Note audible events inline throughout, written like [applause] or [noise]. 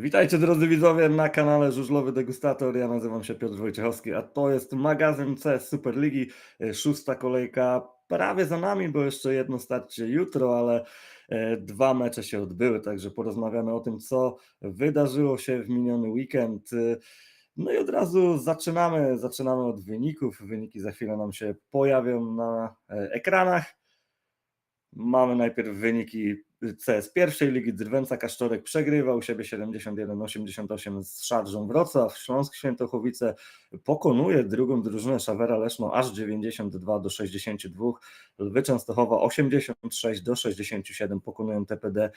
Witajcie drodzy widzowie na kanale Żużlowy Degustator. Ja nazywam się Piotr Wojciechowski, a to jest magazyn CS Superligi. E, Szósta kolejka prawie za nami, bo jeszcze jedno starcie jutro, ale e, dwa mecze się odbyły, także porozmawiamy o tym, co wydarzyło się w miniony weekend. E, No i od razu zaczynamy, zaczynamy od wyników. Wyniki za chwilę nam się pojawią na ekranach. Mamy najpierw wyniki CS pierwszej ligi. Drwęca Kasztorek przegrywał u siebie 71-88 z Szarżą Wrocław. Śląsk Świętochowice pokonuje drugą drużynę Szawera Leszno aż 92 do 62. Lwy Częstochowa 86 do 67 pokonują TPD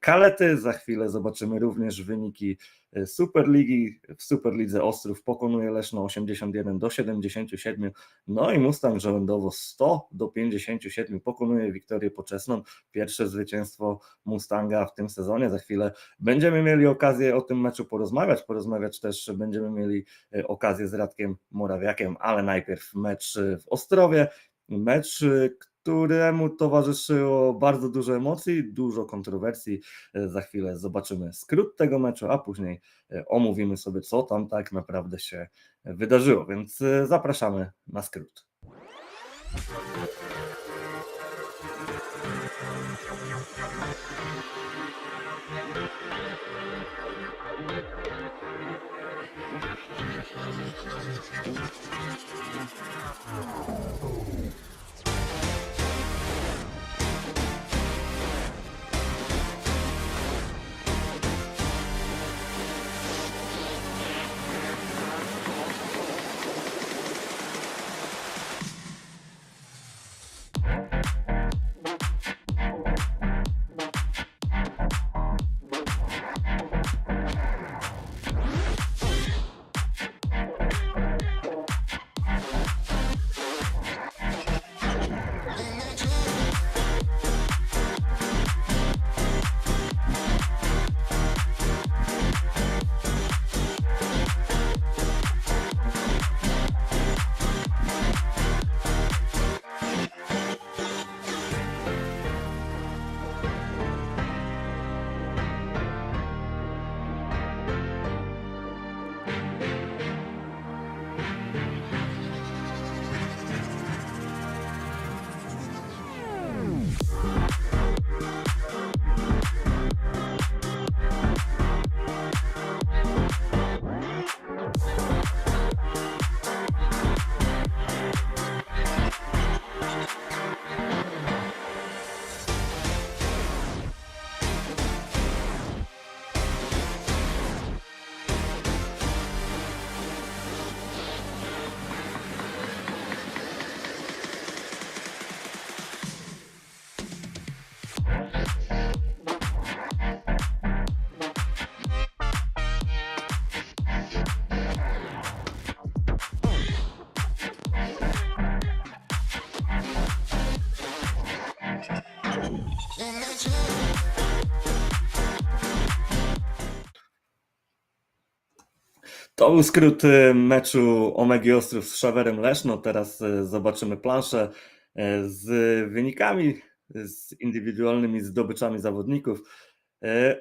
Kalety. Za chwilę zobaczymy również wyniki Superligi. W Superlidze Ostrów pokonuje Leszno 81 do 77. No i Mustang Żołędowo 100 do 57 pokonuje Wiktorię Poczesną. Pierwsze zwycięstwo Mustanga w tym sezonie. Za chwilę będziemy mieli okazję o tym meczu porozmawiać. Porozmawiać też będziemy mieli e, okazję z Radkiem Morawiakiem, ale najpierw mecz e, w Ostrowie. Mecz, któremu towarzyszyło bardzo dużo emocji, dużo kontrowersji. Za chwilę zobaczymy skrót tego meczu, a później omówimy sobie, co tam tak naprawdę się wydarzyło. Więc zapraszamy na skrót. To był skrót y, meczu Omegi Ostrów z Szawerem Leszno. Teraz y, zobaczymy planszę y, z wynikami, z indywidualnymi zdobyczami zawodników.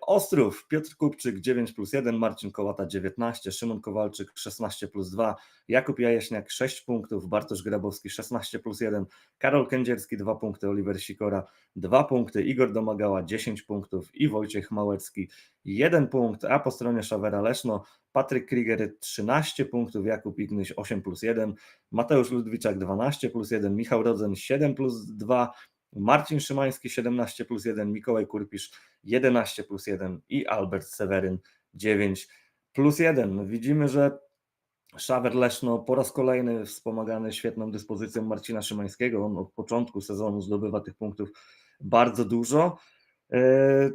Ostrów, Piotr Kupczyk 9 plus 1, Marcin Kołata 19, Szymon Kowalczyk 16 plus 2, Jakub Jajeśniak 6 punktów, Bartosz Grabowski 16 plus 1, Karol Kędzierski 2 punkty, Oliver Sikora 2 punkty, Igor Domagała 10 punktów i Wojciech Małecki 1 punkt, a po stronie Szawera Leszno Patryk Krieger 13 punktów, Jakub Ignyś 8 plus 1, Mateusz Ludwiczak 12 plus 1, Michał Rodzen 7 plus 2, Marcin Szymański 17 plus 1, Mikołaj Kurpisz 11 plus 1 i Albert Seweryn 9 plus 1. Widzimy, że Szawer Leszno po raz kolejny wspomagany świetną dyspozycją Marcina Szymańskiego. On od początku sezonu zdobywa tych punktów bardzo dużo. E,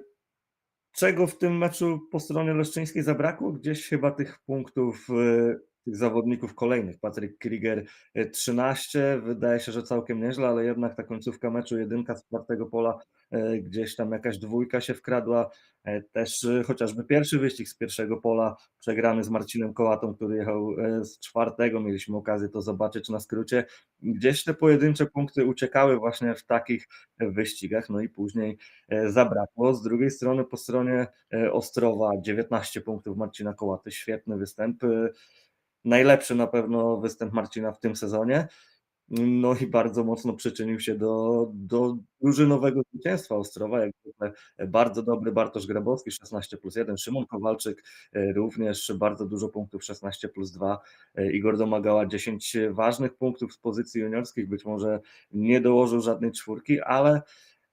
Czego w tym meczu po stronie leszczyńskiej zabrakło? Gdzieś chyba tych punktów e, tych zawodników kolejnych. Patryk Krygier y, 13, wydaje się, że całkiem nieźle, ale jednak ta końcówka meczu, jedynka z czwartego pola, e, gdzieś tam jakaś dwójka się wkradła. E, Też chociażby pierwszy wyścig z pierwszego pola, przegrany z Marcinem Kołatą, który jechał e, z czwartego, mieliśmy okazję to zobaczyć na skrócie. Gdzieś te pojedyncze punkty uciekały właśnie w takich wyścigach, no i później e, zabrakło. Z drugiej strony po stronie e, Ostrowa 19 punktów Marcina Kołaty, świetny występ. Najlepszy na pewno występ Marcina w tym sezonie. No i bardzo mocno przyczynił się do, do drużynowego zwycięstwa Ostrowa. Jak bardzo dobry Bartosz Grabowski, 16 plus 1, Szymon Kowalczyk e, również bardzo dużo punktów, 16 plus 2, e, Igor Domagała 10 ważnych punktów z pozycji juniorskich, być może nie dołożył żadnej czwórki, ale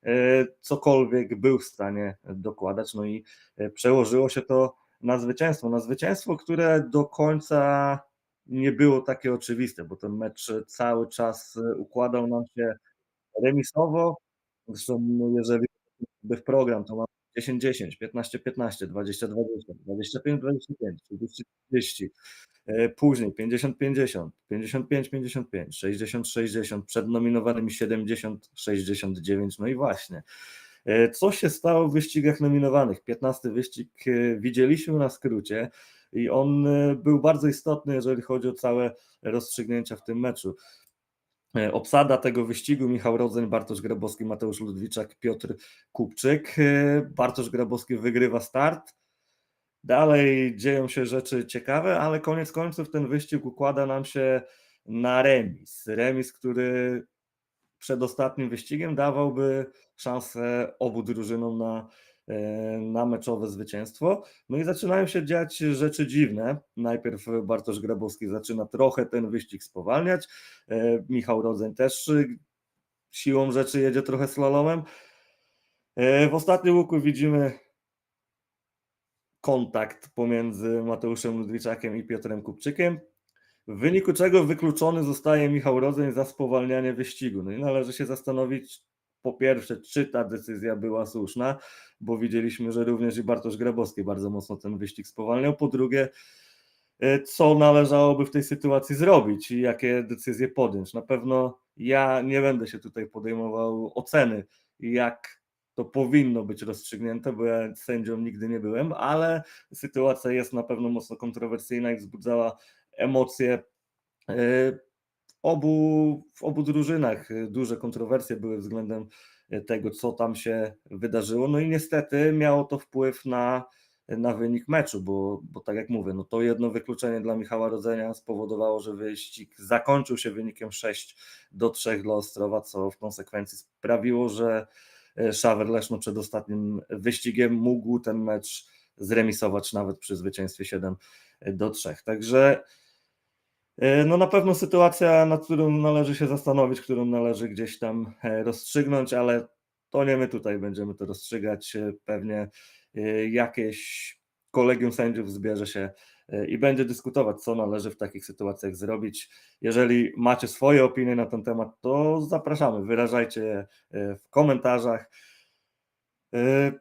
e, cokolwiek był w stanie dokładać, no i przełożyło się to na zwycięstwo, na zwycięstwo, które do końca nie było takie oczywiste, bo ten mecz cały czas e, układał nam się remisowo. Zresztą, jeżeli by w program, to mamy 10-10, 15-15, 20-20, 25-25, 30-30, e, później 50-50, 55-55, 60-60, przed nominowanymi 70-69, no i właśnie. E, Co się stało w wyścigach nominowanych? 15 wyścig e, widzieliśmy na skrócie i on e, był bardzo istotny, jeżeli chodzi o całe rozstrzygnięcia w tym meczu. Obsada tego wyścigu Michał Rodzeń, Bartosz Grabowski, Mateusz Ludwiczak, Piotr Kupczyk. Bartosz Grabowski wygrywa start. Dalej dzieją się rzeczy ciekawe, ale koniec końców ten wyścig układa nam się na remis. Remis, który przed ostatnim wyścigiem dawałby szansę obu drużynom na, e, na meczowe zwycięstwo. No i zaczynają się dziać rzeczy dziwne. Najpierw Bartosz Grabowski zaczyna trochę ten wyścig spowalniać. e, Michał Rodzeń też siłą rzeczy jedzie trochę slalomem. E, W ostatnim łuku widzimy kontakt pomiędzy Mateuszem Ludwiczakiem i Piotrem Kupczykiem, w wyniku czego wykluczony zostaje Michał Rodzeń za spowalnianie wyścigu. No i należy się zastanowić, po pierwsze, czy ta decyzja była słuszna, bo widzieliśmy, że również i Bartosz Grabowski bardzo mocno ten wyścig spowalniał. Po drugie, e, co należałoby w tej sytuacji zrobić i jakie decyzje podjąć. Na pewno ja nie będę się tutaj podejmował oceny, jak to powinno być rozstrzygnięte, bo ja sędzią nigdy nie byłem, ale sytuacja jest na pewno mocno kontrowersyjna i wzbudzała emocje e, obu, w obu drużynach. E, Duże kontrowersje były względem e, tego, co tam się wydarzyło. No i niestety miało to wpływ na, na wynik meczu, bo, bo tak jak mówię, no to jedno wykluczenie dla Michała Rodzenia spowodowało, że wyścig zakończył się wynikiem 6 do 3 dla Ostrowa, co w konsekwencji sprawiło, że e, Szawer Leszno przed ostatnim wyścigiem mógł ten mecz zremisować nawet przy zwycięstwie 7 do 3. Także no na pewno sytuacja, nad którą należy się zastanowić, którą należy gdzieś tam e, rozstrzygnąć, ale to nie my tutaj będziemy to rozstrzygać. E, Pewnie e, jakieś kolegium sędziów zbierze się e, i będzie dyskutować, co należy w takich sytuacjach zrobić. Jeżeli macie swoje opinie na ten temat, to zapraszamy, wyrażajcie je e, w komentarzach. E,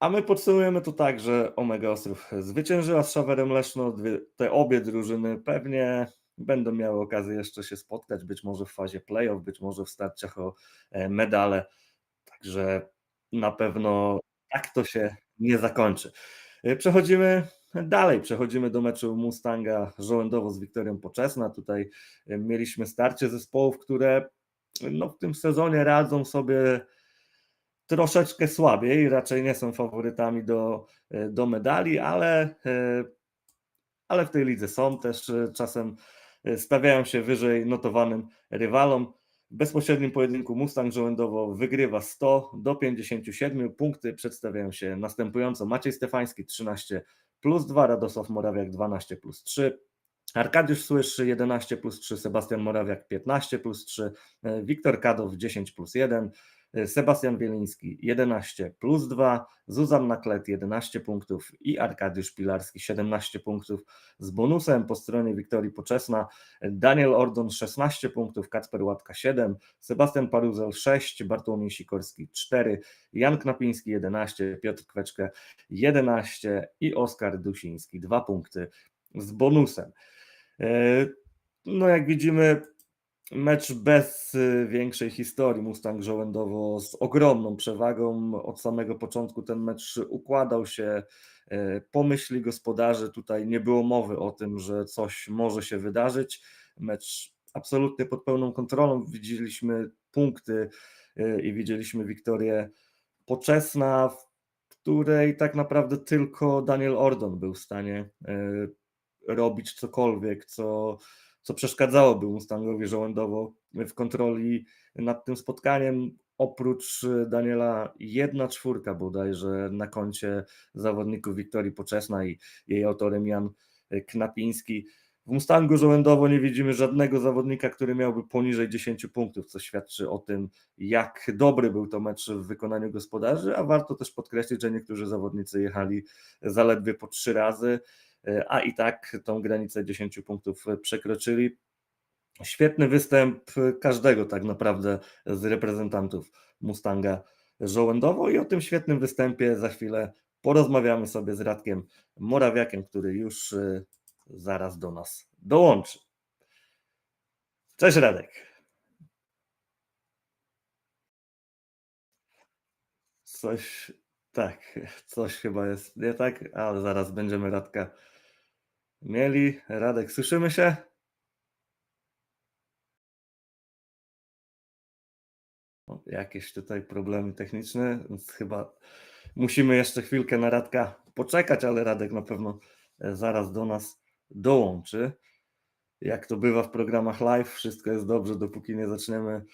A my podsumujemy to tak, że Omega Ostrów zwyciężyła z Szawerem Leszno. Te obie drużyny pewnie będą miały okazję jeszcze się spotkać, być może w fazie playoff, być może w starciach o e, medale. Także na pewno tak to się nie zakończy. E, Przechodzimy dalej, przechodzimy do meczu Mustanga Żołędowo z Wiktorią Poczesna. Tutaj e, mieliśmy starcie zespołów, które no, w tym sezonie radzą sobie troszeczkę słabiej, raczej nie są faworytami do, do medali, ale, ale w tej lidze są też czasem stawiają się wyżej notowanym rywalom. W bezpośrednim pojedynku Mustang Żołędowo wygrywa 100 do 57. Punkty przedstawiają się następująco. Maciej Stefański 13 plus 2, Radosław Morawiak 12 plus 3, Arkadiusz Słyszy 11 plus 3, Sebastian Morawiak 15 plus 3, e, Wiktor Kadow 10 plus 1, e, Sebastian Wieliński 11 plus 2, Zuzanna Klet 11 punktów i Arkadiusz Pilarski 17 punktów z bonusem po stronie Wiktorii Poczesna, Daniel Ordon 16 punktów, Kacper Łatka 7, Sebastian Paruzel 6, Bartłomiej Sikorski 4, Jan Knapiński 11, Piotr Kweczkę 11 i Oskar Dusiński 2 punkty z bonusem. E, No, jak widzimy, mecz bez y, większej historii. Mustang Żołędowo z ogromną przewagą od samego początku ten mecz układał się e, po myśli gospodarzy. Tutaj nie było mowy o tym, że coś może się wydarzyć. Mecz absolutnie pod pełną kontrolą. Widzieliśmy punkty e, i widzieliśmy Wiktorię Poczesna, w której tak naprawdę tylko Daniel Ordon był w stanie robić cokolwiek, co, co przeszkadzałoby Mustangowi Żołędowo w kontroli nad tym spotkaniem. Oprócz e, Daniela jedna czwórka bodajże na koncie zawodników Wiktorii Poczesna i jej autorem Jan Knapiński. W Mustangu Żołędowo nie widzimy żadnego zawodnika, który miałby poniżej 10 punktów, co świadczy o tym, jak dobry był to mecz w wykonaniu gospodarzy, a warto też podkreślić, że niektórzy zawodnicy jechali zaledwie po trzy razy, a i tak tą granicę 10 punktów przekroczyli. Świetny występ każdego tak naprawdę z reprezentantów Mustanga Żołędowo i o tym świetnym występie za chwilę porozmawiamy sobie z Radkiem Morawiakiem, który już y, zaraz do nas dołączy. Cześć Radek. Coś, tak, [laughs] coś chyba jest nie tak, ale zaraz będziemy Radka mieli. Radek, słyszymy się? Jakieś tutaj problemy techniczne, więc chyba musimy jeszcze chwilkę na Radka poczekać, ale Radek na pewno e, zaraz do nas dołączy. Jak to bywa w programach live, wszystko jest dobrze, dopóki nie zaczniemy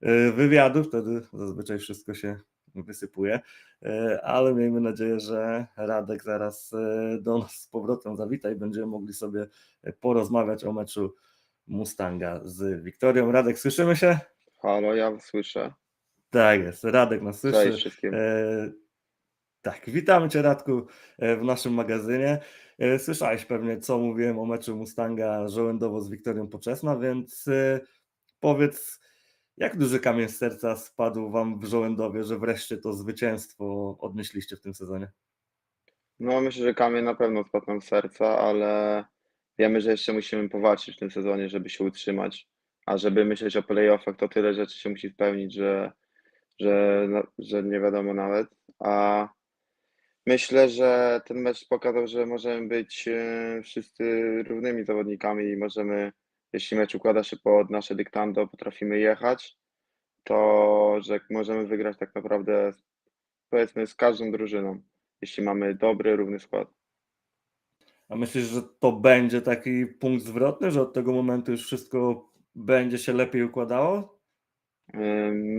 e, wywiadu, wtedy zazwyczaj wszystko się wysypuje, E, ale miejmy nadzieję, że Radek zaraz e, do nas z powrotem zawita i będziemy mogli sobie porozmawiać o meczu Mustanga z Wiktorią. Radek, słyszymy się? Halo, ja słyszę. Tak jest, Radek nas słyszy. Cześć wszystkim. E, tak, witamy Cię Radku w naszym magazynie. Słyszałeś pewnie, co mówiłem o meczu Mustanga Żołędowo z Wiktorią Poczesna, więc powiedz, jak duży kamień z serca spadł Wam w Żołędowie, że wreszcie to zwycięstwo odnieśliście w tym sezonie? No myślę, że kamień na pewno spadł nam z serca, ale wiemy, że jeszcze musimy powalczyć w tym sezonie, żeby się utrzymać. A żeby myśleć o playoffach, to tyle rzeczy się musi spełnić, że, że, no, że nie wiadomo nawet. A myślę, że ten mecz pokazał, że możemy być e, wszyscy równymi zawodnikami i możemy, jeśli mecz układa się pod nasze dyktando, potrafimy jechać, to że możemy wygrać tak naprawdę powiedzmy z każdą drużyną, jeśli mamy dobry, równy skład. A myślisz, że to będzie taki punkt zwrotny, że od tego momentu już wszystko będzie się lepiej układało?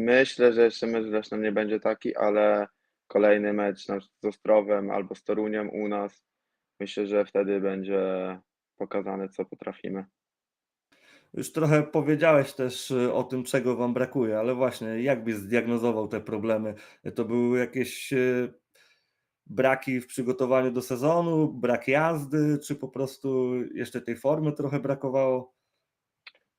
Myślę, że jeszcze mecz zresztą nie będzie taki, ale kolejny mecz z Ostrowem albo z Toruniem u nas, myślę, że wtedy będzie pokazane, co potrafimy. Już trochę powiedziałeś też y, o tym, czego Wam brakuje, ale właśnie, jak byś zdiagnozował te problemy? To były jakieś y, braki w przygotowaniu do sezonu, brak jazdy, czy po prostu jeszcze tej formy trochę brakowało?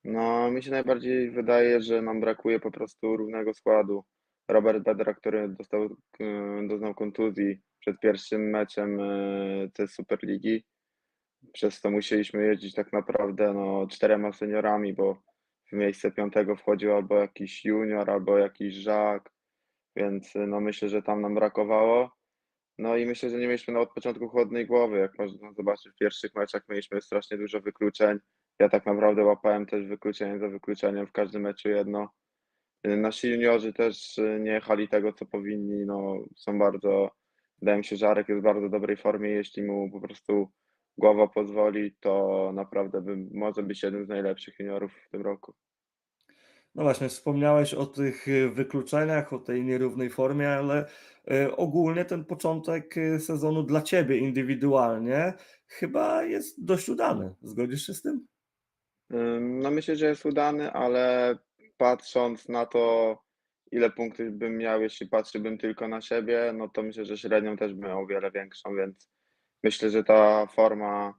No, mi się najbardziej wydaje, że nam brakuje po prostu równego składu. Robert Bedra, który dostał, y, doznał kontuzji przed pierwszym meczem tej Superligi, przez to musieliśmy jeździć tak naprawdę no, czterema seniorami, bo w miejsce piątego wchodził albo jakiś junior, albo jakiś żak, więc no, myślę, że tam nam brakowało. No i myślę, że nie mieliśmy na od początku chłodnej głowy. Jak można zobaczyć w pierwszych meczach, mieliśmy strasznie dużo wykluczeń. Ja tak naprawdę łapałem też wykluczenie za wykluczeniem w każdym meczu jedno. Nasi juniorzy też y, nie jechali tego, co powinni. No, są bardzo, wydaje mi się, że Arek jest w bardzo dobrej formie. Jeśli mu po prostu głowa pozwoli, to naprawdę bym, może być jednym z najlepszych juniorów w tym roku. No właśnie, wspomniałeś o tych y, wykluczeniach, o tej nierównej formie, ale y, ogólnie ten początek y, sezonu dla Ciebie indywidualnie chyba jest dość udany. Zgodzisz się z tym? Ym, No myślę, że jest udany, ale patrząc na to, ile punktów bym miał, jeśli patrzyłbym tylko na siebie, no to myślę, że średnią też bym miał o wiele większą, więc myślę, że ta forma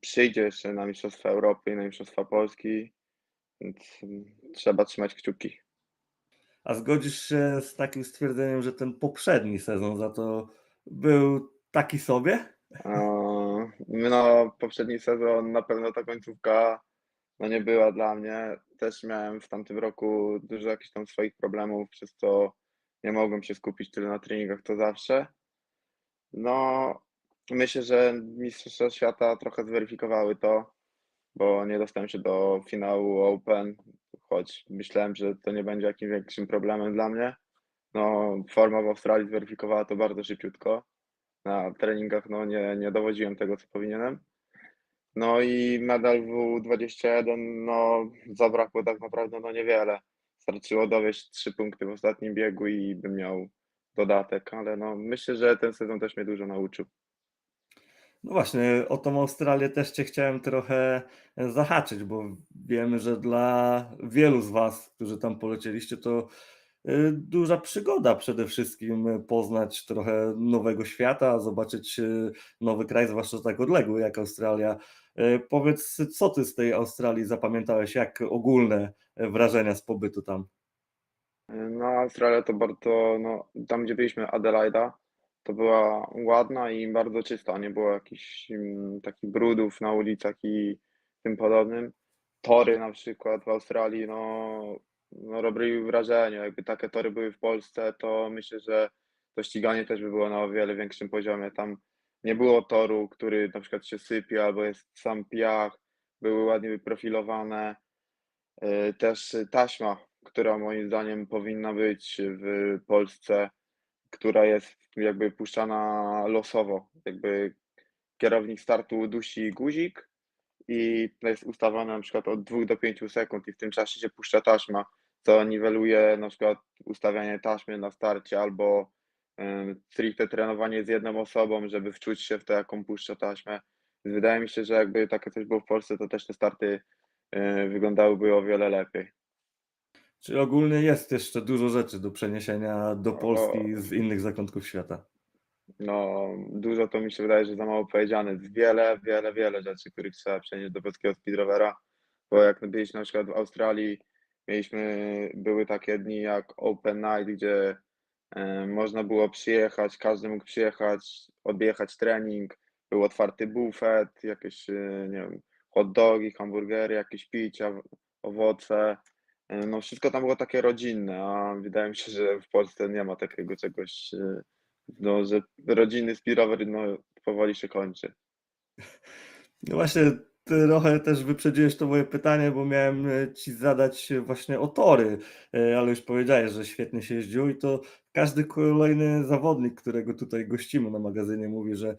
przyjdzie jeszcze na Mistrzostwa Europy i na Mistrzostwa Polski, więc mm, trzeba trzymać kciuki. A zgodzisz się z takim stwierdzeniem, że ten poprzedni sezon za to był taki sobie? Eee, no poprzedni sezon na pewno ta końcówka no nie była dla mnie. Też miałem w tamtym roku dużo jakichś tam swoich problemów, przez co nie mogłem się skupić tyle na treningach co zawsze. No, myślę, że Mistrzostwa Świata trochę zweryfikowały to, bo nie dostałem się do finału Open, choć myślałem, że to nie będzie jakimś większym problemem dla mnie. No, forma w Australii zweryfikowała to bardzo szybciutko. Na treningach no, nie, nie dowodziłem tego, co powinienem. No i medal W21, no zabrakło tak naprawdę no niewiele. Starczyło dowieść trzy punkty w ostatnim biegu i bym miał dodatek, ale no myślę, że ten sezon też mnie dużo nauczył. No właśnie, o tą Australię też cię chciałem trochę e, zahaczyć, bo wiemy, że dla wielu z was, którzy tam polecieliście, to e, duża przygoda przede wszystkim e, poznać trochę nowego świata, zobaczyć nowy kraj, zwłaszcza tak odległy jak Australia. Powiedz, co ty z tej Australii zapamiętałeś, jak ogólne wrażenia z pobytu tam? No, Australia to bardzo, no, tam gdzie byliśmy, Adelaida, to była ładna i bardzo czysta, nie było jakichś mm, takich brudów na ulicach i tym podobnym. Tory na przykład w Australii, no, no robiły wrażenie, jakby takie tory były w Polsce, to myślę, że to ściganie też by było na o wiele większym poziomie. Tam nie było toru, który na przykład się sypie albo jest sam piach, były ładnie wyprofilowane. Y, Też taśma, która moim zdaniem powinna być w Polsce, która jest jakby puszczana losowo. Jakby kierownik startu dusi guzik i jest ustawione na przykład od 2 do 5 sekund i w tym czasie się puszcza taśma, co niweluje na przykład ustawianie taśmy na starcie albo stricte trenowanie z jedną osobą, żeby wczuć się w to, jaką puszcza taśmę. Wydaje mi się, że jakby takie coś było w Polsce, to też te starty e, wyglądałyby o wiele lepiej. Czyli ogólnie jest jeszcze dużo rzeczy do przeniesienia do O, Polski z innych zakątków świata. no, dużo to mi się wydaje, że za mało powiedziane. Wiele, wiele, wiele rzeczy, których trzeba przenieść do polskiego speedrovera, bo jak byliśmy na przykład w Australii, mieliśmy, były takie dni jak Open Night, gdzie e, można było przyjechać, każdy mógł przyjechać, odjechać trening, był otwarty bufet, jakieś, e, nie wiem, hot dogi, hamburgery, jakieś picia, owoce. E, No wszystko tam było takie rodzinne, a wydaje mi się, że w Polsce nie ma takiego czegoś, e, no, że rodzinny speedrower no, powoli się kończy. No właśnie, trochę też wyprzedziłeś to moje pytanie, bo miałem e, ci zadać właśnie o tory, ale już powiedziałeś, że świetnie się jeździło i to każdy kolejny zawodnik, którego tutaj gościmy na magazynie mówi, że,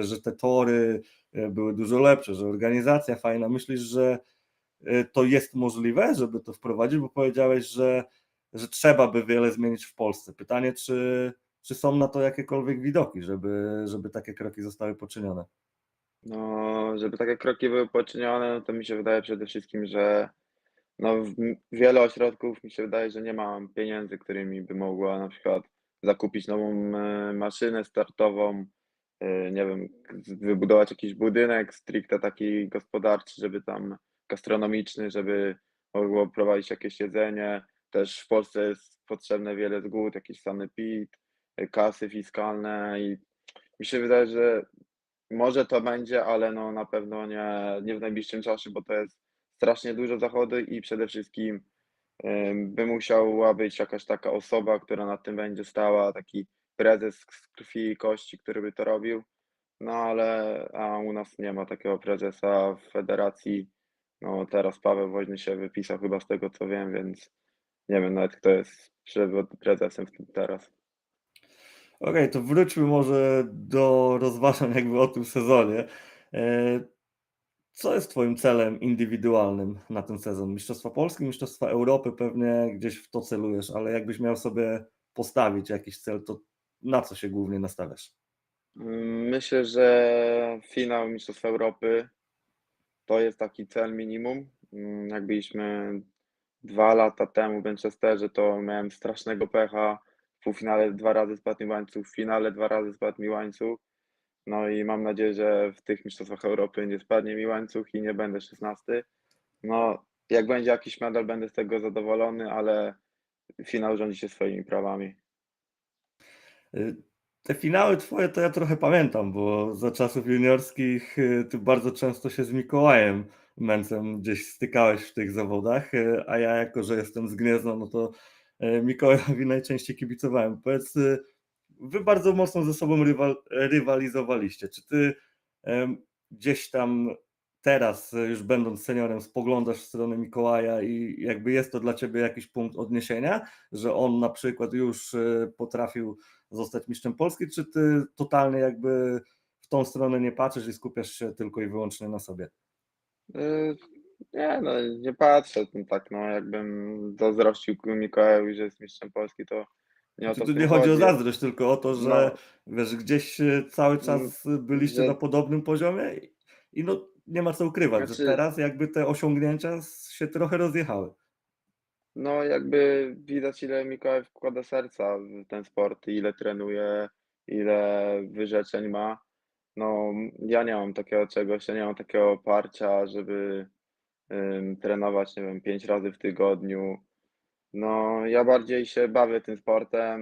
że te tory były dużo lepsze, że organizacja fajna. Myślisz, że to jest możliwe, żeby to wprowadzić, bo powiedziałeś, że, że trzeba by wiele zmienić w Polsce. Pytanie, czy, czy są na to jakiekolwiek widoki, żeby, żeby takie kroki zostały poczynione? No, żeby takie kroki były poczynione, no to mi się wydaje przede wszystkim, że no, wiele ośrodków mi się wydaje, że nie ma pieniędzy, którymi by mogła na przykład zakupić nową e, maszynę startową, e, nie wiem, wybudować jakiś budynek stricte taki gospodarczy, żeby tam gastronomiczny, żeby mogło prowadzić jakieś jedzenie. Też w Polsce jest potrzebne wiele zgód, jakiś sanepid, e, kasy fiskalne i mi się wydaje, że może to będzie, ale no na pewno nie, nie w najbliższym czasie, bo to jest strasznie dużo zachodu i przede wszystkim by musiała być jakaś taka osoba, która nad tym będzie stała, taki prezes z krwi i kości, który by to robił. No ale a u nas nie ma takiego prezesa w federacji. No teraz Paweł Woźny się wypisał chyba z tego co wiem, więc nie wiem nawet kto jest prezesem w tym teraz. Okej, to wróćmy może do rozważań jakby o tym sezonie. E, Co jest Twoim celem indywidualnym na ten sezon? Mistrzostwa Polski, Mistrzostwa Europy, pewnie gdzieś w to celujesz, ale jakbyś miał sobie postawić jakiś cel, to na co się głównie nastawiasz? Myślę, że finał Mistrzostw Europy to jest taki cel minimum. Mm, Jak byliśmy dwa lata temu w Manchesterze, to miałem strasznego pecha. W półfinale dwa razy spadł mi łańcuch, w finale dwa razy spadł mi łańcuch. No i mam nadzieję, że w tych Mistrzostwach Europy nie spadnie mi łańcuch i nie będę 16. No, jak będzie jakiś medal, będę z tego zadowolony, ale finał rządzi się swoimi prawami. Te finały twoje to ja trochę pamiętam, bo za czasów juniorskich y, ty bardzo często się z Mikołajem Mencem gdzieś stykałeś w tych zawodach, y, a ja jako, że jestem z Gniezna, no to y, Mikołajowi [laughs] najczęściej kibicowałem. Powiedz, wy bardzo mocno ze sobą rywal, rywalizowaliście. Czy ty gdzieś tam teraz, y, już będąc seniorem, spoglądasz w stronę Mikołaja i jakby jest to dla ciebie jakiś punkt odniesienia, że on na przykład już y, potrafił zostać mistrzem Polski, czy ty totalnie jakby w tą stronę nie patrzysz i skupiasz się tylko i wyłącznie na sobie? Yy, nie, no nie patrzę no tak, no jakbym zazdrościł Mikołajowi, że jest mistrzem Polski, to nie o Czy to w tu tym nie chodzi o chodzi. zazdrość, tylko o to, że No, wiesz, gdzieś cały czas byliście że na podobnym poziomie i no nie ma co ukrywać, że znaczy, teraz jakby te osiągnięcia się trochę rozjechały. no jakby widać ile Mikołaj wkłada serca w ten sport, ile trenuje, ile wyrzeczeń ma. No ja nie mam takiego czegoś, ja nie mam takiego oparcia, żeby ym, trenować, nie wiem, 5 razy w tygodniu. No, ja bardziej się bawię tym sportem,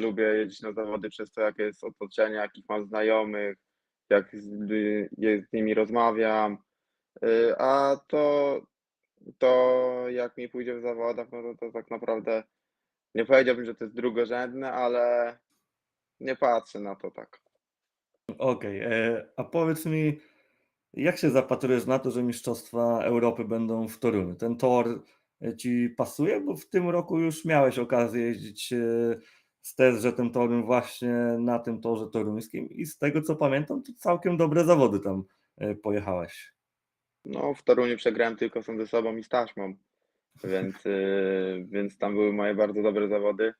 lubię jeździć na zawody przez to, jakie jest otoczenie, jakich mam znajomych, jak z, z nimi rozmawiam, Y, a to, to jak mi pójdzie w zawodach, no to, to tak naprawdę nie powiedziałbym, że to jest drugorzędne, ale nie patrzę na to tak. Okej, e, a powiedz mi, jak się zapatrujesz na to, że Mistrzostwa Europy będą w Toruniu? Ten tor e, ci pasuje? Bo w tym roku już miałeś okazję jeździć e, z TSŻ Torun właśnie na tym torze toruńskim i z tego co pamiętam, to całkiem dobre zawody tam e, pojechałeś. No, w Toruniu przegrałem tylko sam ze sobą i z taśmą, więc, y, [laughs] więc tam były moje bardzo dobre zawody.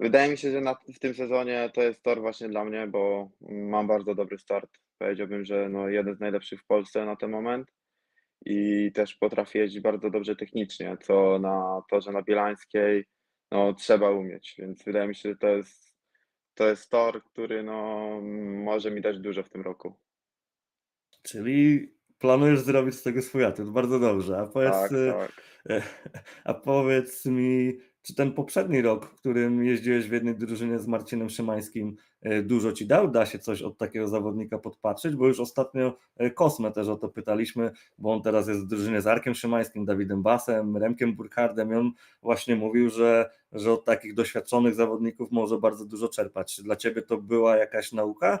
Wydaje mi się, że na, w tym sezonie to jest tor właśnie dla mnie, bo mam bardzo dobry start. Powiedziałbym, że no jeden z najlepszych w Polsce na ten moment i też potrafię jeździć bardzo dobrze technicznie, co na torze na Bielańskiej no, trzeba umieć, więc wydaje mi się, że to jest, to jest tor, który no, może mi dać dużo w tym roku. Czyli planujesz zrobić z tego swój atut. Bardzo dobrze. A powiedz, Tak, tak. e, [laughs] a powiedz mi, czy ten poprzedni rok, w którym jeździłeś w jednej drużynie z Marcinem Szymańskim, e, dużo ci dał? Da się coś od takiego zawodnika podpatrzeć? Bo już ostatnio e, Kosmę też o to pytaliśmy, bo on teraz jest w drużynie z Arkiem Szymańskim, Dawidem Basem, Remkiem Burkhardem i on właśnie mówił, że, że od takich doświadczonych zawodników może bardzo dużo czerpać. Czy dla ciebie to była jakaś nauka?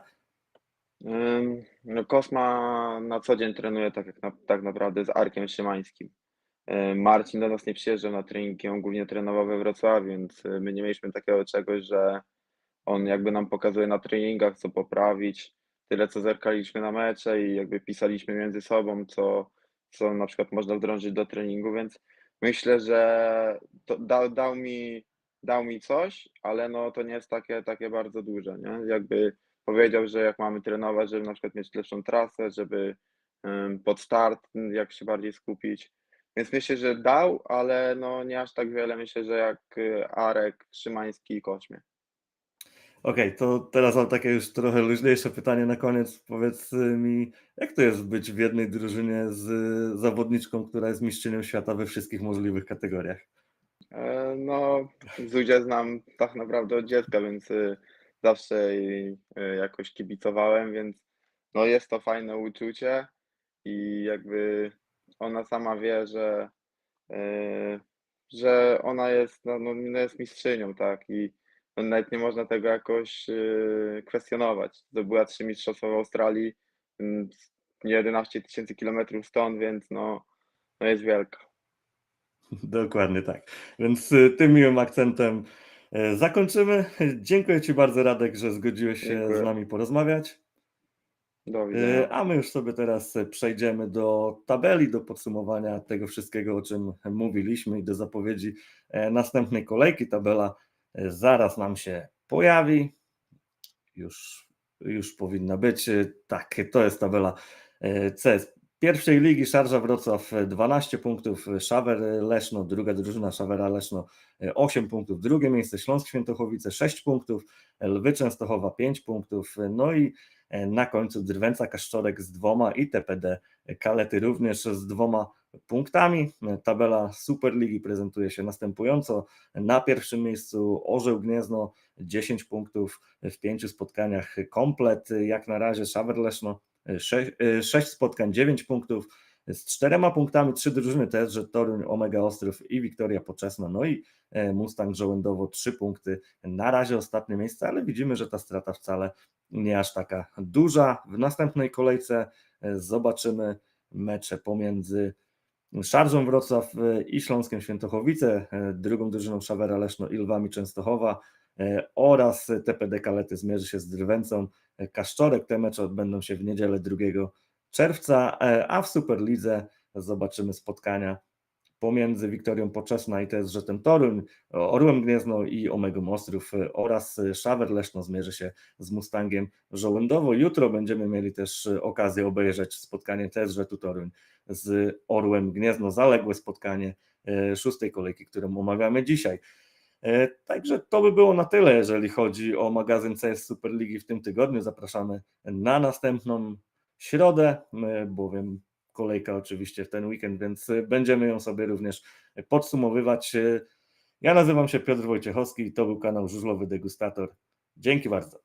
No, Kosma na co dzień trenuje tak, jak na, tak naprawdę z Arkiem Szymańskim. E, Marcin do nas nie przyjeżdżał na treningi, on głównie trenował we Wrocławiu, więc e, my nie mieliśmy takiego czegoś, że on jakby nam pokazuje na treningach, co poprawić. Tyle, co zerkaliśmy na mecze i jakby pisaliśmy między sobą, co, co na przykład można wdrożyć do treningu, więc myślę, że dał, dał mi, dał mi coś, ale no to nie jest takie, takie bardzo duże, nie? Jakby powiedział, że jak mamy trenować, żeby na przykład mieć lepszą trasę, żeby pod start jak się bardziej skupić. Więc myślę, że dał, ale no nie aż tak wiele, myślę, że jak y, Arek, Szymański i Kośmie. Okej, to teraz mam takie już trochę luźniejsze pytanie na koniec. Powiedz mi, jak to jest być w jednej drużynie z zawodniczką, która jest mistrzynią świata we wszystkich możliwych kategoriach? E, No, Zuzię znam tak naprawdę od dziecka, więc y, zawsze jej y, jakoś kibicowałem, więc no jest to fajne uczucie i jakby ona sama wie, że, y, że ona jest, no, no, no jest mistrzynią, tak, i no, nawet nie można tego jakoś y, kwestionować. Zdobyła trzy mistrzostwa w Australii, mm, 11 tysięcy kilometrów stąd, więc no, no jest wielka. Dokładnie tak. Więc y, tym miłym akcentem zakończymy. Dziękuję Ci bardzo, Radek, że zgodziłeś się z Dziękuję. nami porozmawiać. Do Y, widzenia. A my już sobie teraz y, przejdziemy do tabeli, do podsumowania tego wszystkiego, o czym mówiliśmy i do zapowiedzi e, następnej kolejki. Tabela e, zaraz nam się pojawi. Już, już powinna być. Tak, to jest tabela e, CS pierwszej ligi. Szarża Wrocław e, 12 punktów, Szawer Leszno, druga drużyna Szawera Leszno e, 8 punktów, drugie miejsce Śląsk Świętochowice 6 punktów, Lwy Częstochowa 5 punktów, no i E, Na końcu Drwęca Kaszczorek z dwoma i TPD Kalety również z dwoma punktami. E, Tabela Superligi prezentuje się następująco. Na pierwszym miejscu Orzeł Gniezno 10 punktów w pięciu spotkaniach komplet. Jak na razie Szawer Leszno 6, spotkań, 9 punktów. Z czterema punktami trzy drużyny też, że Toruń, Omega Ostrów i Wiktoria Poczesna, no i e, Mustang Żołędowo trzy punkty. Na razie ostatnie miejsce, ale widzimy, że ta strata wcale nie aż taka duża. W następnej kolejce e, zobaczymy mecze pomiędzy Szarżą Wrocław e, i Śląskiem Świętochowice, drugą drużyną Szawera Leszno i Lwami Częstochowa oraz TPD Kalety zmierzy się z Drwęcą Kaszczorek. Te mecze odbędą się w niedzielę 2 czerwca, e, a w Superlidze zobaczymy spotkania pomiędzy Wiktorią Poczesna i TSŻ Toruń, Orłem Gniezno i Omegą Ostrów e, oraz Szawer Leszno zmierzy się z Mustangiem Żołędowo. Jutro będziemy mieli też e, okazję obejrzeć spotkanie TSŻ Toruń z Orłem Gniezno, zaległe spotkanie e, szóstej kolejki, którą omawiamy dzisiaj. E, Także to by było na tyle, jeżeli chodzi o magazyn CS Superligi w tym tygodniu. Zapraszamy na następną środę, e, bowiem kolejka oczywiście w ten weekend, więc będziemy ją sobie również podsumowywać. E, Ja nazywam się Piotr Wojciechowski i to był kanał Żużlowy Degustator. Dzięki bardzo.